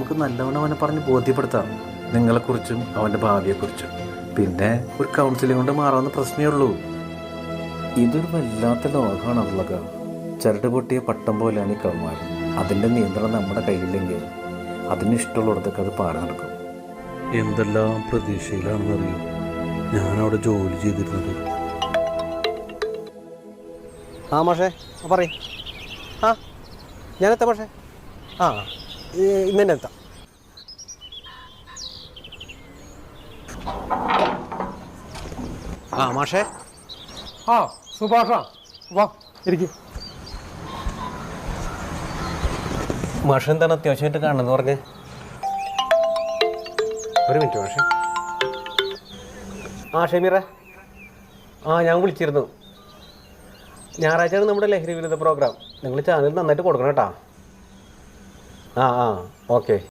നമുക്ക് നല്ലവണ്ണം അവനെ പറഞ്ഞ് ബോധ്യപ്പെടുത്താം. നിങ്ങളെക്കുറിച്ചും അവന്റെ ഭാവിയെക്കുറിച്ചും. പിന്നെ ഒരു കൗൺസിലിംഗ് കൊണ്ട് മാറാവുന്ന പ്രശ്നമേ ഉള്ളൂ. ഇതൊരു വല്ലാത്ത ലോകമാണ് അവളക ചരട് പൊട്ടിയ പട്ടം പോലെയാണ് ഈ കൗമാർ അതിന്റെ നിയന്ത്രണം നമ്മുടെ കയ്യില്ലെങ്കിൽ അതിന് ഇഷ്ടമുള്ളടത്തൊക്കെ അത് പാടി നടക്കും. എന്തെല്ലാം പ്രതീക്ഷയിലാണെന്നറിയോ? ഞാനവിടെ ജോലി ചെയ്തിരുന്നത്. ആ മാഷേ പറയും. ആ ഞാനെത്താം മാഷേ? ആ ഇന്ന് തന്നെ എത്താം. ആ മാഷേ. ആ സുഭാഷ. വാ ഇരിക്കും. മാഷ എന്താണ് അത്യാവശ്യമായിട്ട് കാണുന്നത് പറഞ്ഞേ? ഒരു മിനിറ്റ് മാഷേ. ആ ഷമീറ. ആ ഞാൻ വിളിച്ചിരുന്നു. ഞായറാഴ്ചയാണ് നമ്മുടെ ലഹരി വിരുദ്ധ പ്രോഗ്രാം നിങ്ങൾ ചാനൽ നന്നായിട്ട് കൊടുക്കണം കേട്ടോ. ആ ആ ഓക്കെ.